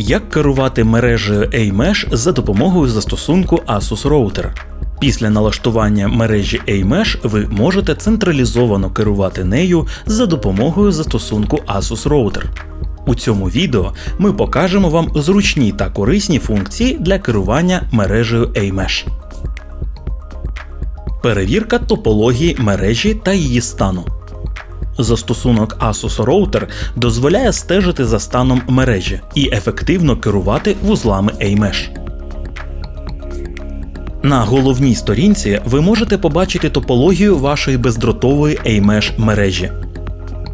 Як керувати мережею AMesh за допомогою застосунку Asus Router? Після налаштування мережі AMesh ви можете централізовано керувати нею за допомогою застосунку Asus Router. У цьому відео ми покажемо вам зручні та корисні функції для керування мережею AMesh. Перевірка топології мережі та її стану. Застосунок Asus Router дозволяє стежити за станом мережі і ефективно керувати вузлами AMesh. На головній сторінці ви можете побачити топологію вашої бездротової AMesh мережі.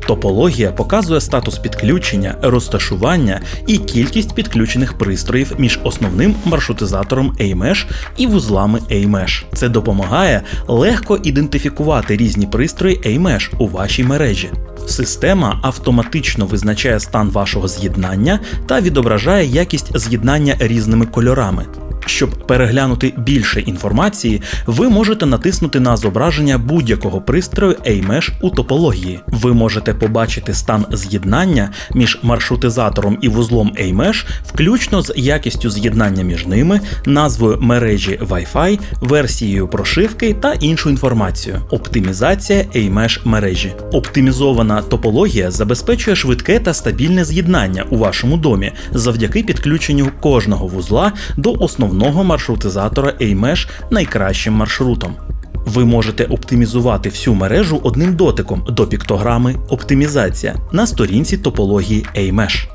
Топологія показує статус підключення, розташування і кількість підключених пристроїв між основним маршрутизатором AMesh і вузлами AMesh. Це допомагає легко ідентифікувати різні пристрої AMesh у вашій мережі. Система автоматично визначає стан вашого з'єднання та відображає якість з'єднання різними кольорами. Щоб переглянути більше інформації, ви можете натиснути на зображення будь-якого пристрою AMesh у топології. Ви можете побачити стан з'єднання між маршрутизатором і вузлом AMesh, включно з якістю з'єднання між ними, назвою мережі Wi-Fi, версією прошивки та іншу інформацію. Оптимізація AMesh мережі. Оптимізована топологія забезпечує швидке та стабільне з'єднання у вашому домі завдяки підключенню кожного вузла до основного основного маршрутизатора AMesh найкращим маршрутом. Ви можете оптимізувати всю мережу одним дотиком до піктограми Оптимізація на сторінці топології AMesh.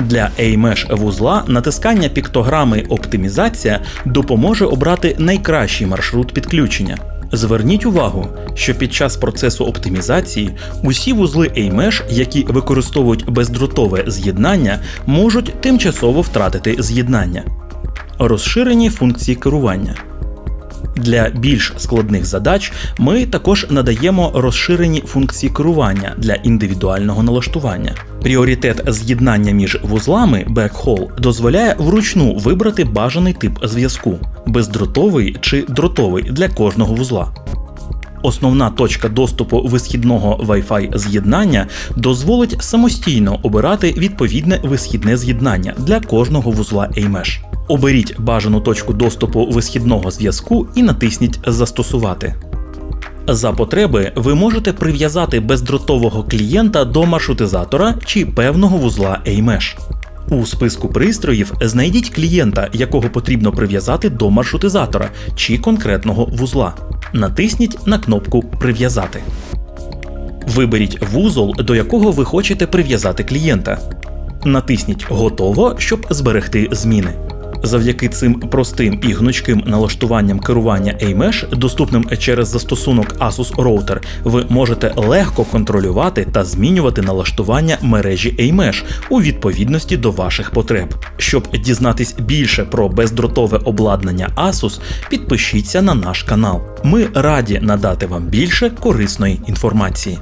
Для AMesh вузла натискання піктограми Оптимізація допоможе обрати найкращий маршрут підключення. Зверніть увагу, що під час процесу оптимізації усі вузли AMesh, які використовують бездротове з'єднання, можуть тимчасово втратити з'єднання. Розширені функції керування. Для більш складних задач ми також надаємо розширені функції керування для індивідуального налаштування. Пріоритет з'єднання між вузлами Backhaul дозволяє вручну вибрати бажаний тип зв'язку бездротовий чи дротовий для кожного вузла. Основна точка доступу висхідного Wi-Fi з'єднання дозволить самостійно обирати відповідне висхідне з'єднання для кожного вузла AMesh. Оберіть бажану точку доступу висхідного зв'язку і натисніть Застосувати. За потреби ви можете прив'язати бездротового клієнта до маршрутизатора чи певного вузла AMesh. У списку пристроїв знайдіть клієнта, якого потрібно прив'язати до маршрутизатора чи конкретного вузла. Натисніть на кнопку Прив'язати. Виберіть вузол, до якого ви хочете прив'язати клієнта. Натисніть Готово, щоб зберегти зміни. Завдяки цим простим і гнучким налаштуванням керування AMesh, доступним через застосунок Asus Router, ви можете легко контролювати та змінювати налаштування мережі AMesh у відповідності до ваших потреб. Щоб дізнатись більше про бездротове обладнання Asus, підпишіться на наш канал. Ми раді надати вам більше корисної інформації.